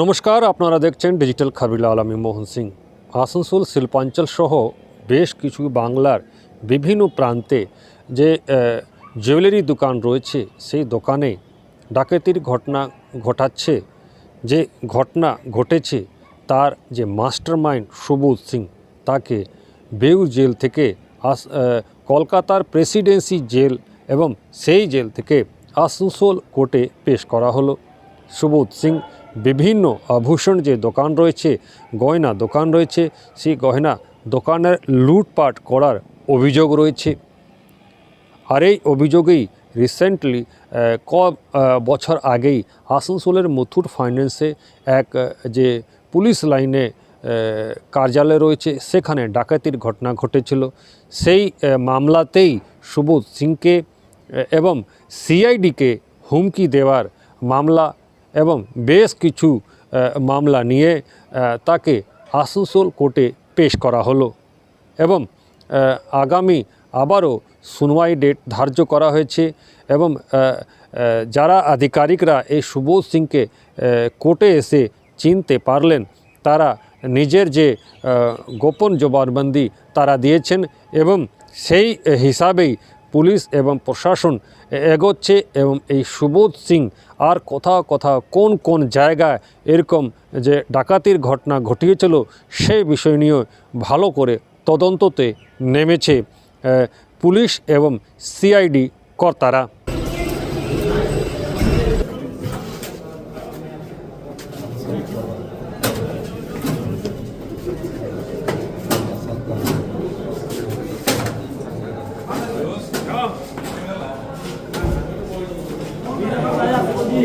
নমস্কার, আপনারা দেখছেন ডিজিটাল খাবিলা আলমী মোহন সিং। আসানসোল শিল্পাঞ্চল সহ বেশ কিছু বাংলার বিভিন্ন প্রান্তে যে জুয়েলারি দোকান রয়েছে, সেই দোকানে ডাকাতির ঘটনা ঘটাচ্ছে, যে ঘটনা ঘটেছে, তার যে মাস্টার মাইন্ড সুবোধ সিং, তাকে বেউ জেল থেকে আস কলকাতার প্রেসিডেন্সি জেল এবং সেই জেল থেকে আসানসোল কোর্টে পেশ করা হলো। সুবোধ সিং বিভিন্ন আভূষণ যে দোকান রয়েছে, গয়না দোকান রয়েছে, সেই গয়না দোকানের লুটপাট করার অভিযোগ রয়েছে। আর এই অভিযোগেই রিসেন্টলি ক বছর আগেই আসানসোলের মুথুট ফাইন্যান্সে এক যে পুলিশ লাইনে কার্যালয় রয়েছে, সেখানে ডাকাতির ঘটনা ঘটেছিল। সেই মামলাতেই সুবোধ সিংকে এবং সিআইডিকে হুমকি দেওয়ার মামলা এবং বেশ কিছু মামলা নিয়ে তাকে আসানসোল কোর্টে পেশ করা হলো। এবং আগামী আবারও শুনওয়াই ডেট ধার্য করা হয়েছে এবং যারা আধিকারিকরা এই সুবোধ সিংকে কোর্টে এসে চিনতে পারলেন, তারা নিজের যে গোপন জবানবন্দি তারা দিয়েছেন এবং সেই হিসাবেই পুলিশ এবং প্রশাসন এগোচ্ছে এবং এই সুবোধ সিং আর কোথাও কোথাও কোন কোন জায়গায় এরকম যে ডাকাতির ঘটনা ঘটিয়েছিল সেই বিষয় নিয়ে ভালো করে তদন্ততে নেমেছে পুলিশ এবং সিআইডি কর্তারা।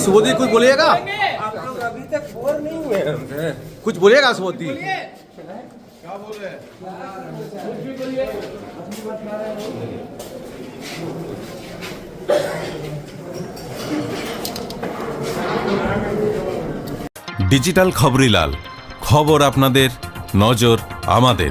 सुबोधी कुछ बोलिएगा आप लोग अभी तक बोर नहीं हुए हमसे कुछ बोलिएगा सुबोधी ডিজিটাল খবরিলাল খবর আপনাদের নজর আমাদের